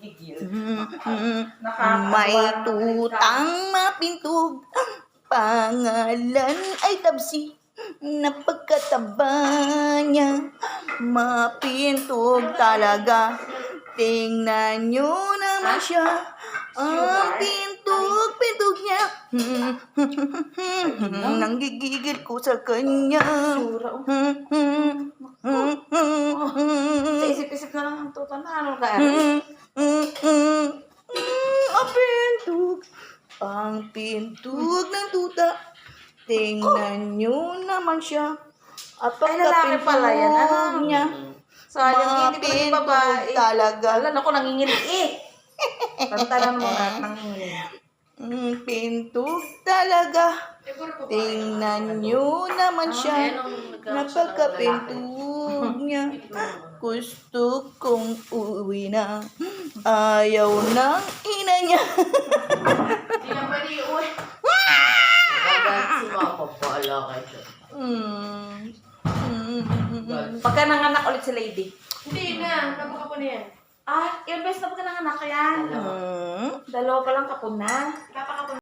Gigil. Mm, May tutang mapintog, pangalan ay tabsi, napagkataba niya, mapintog talaga. Tingnan nyo naman siya, ang pintog, pintog niya. Nanggigigil ko sa kanya. Sura, oh. Sa isip-isip na lang ang tuta na ano ka. Pintog, ang pintog ng tuta. Tingnan nyo naman siya. At Ay, lalaki pala yan, ano? niya. Sayang, hindi yung babae. Talaga. Alam ako, nanginginig eh. Tantanan mo na, nanginginig. Ang pintog talaga. Tingnan nyo naman siya. Napagkapintog niya. Gusto kong uwi na. Ayaw ng ina niya. Hindi na pwede uwi. Agad si Mama pala kayo. Mm. Mm. Pagka nanganak ulit si Lady. Hindi na, napaka po na yan. Ah, ilang beses na pagka nanganak yan. Mm. Dalawa pa lang kapuna. Napaka po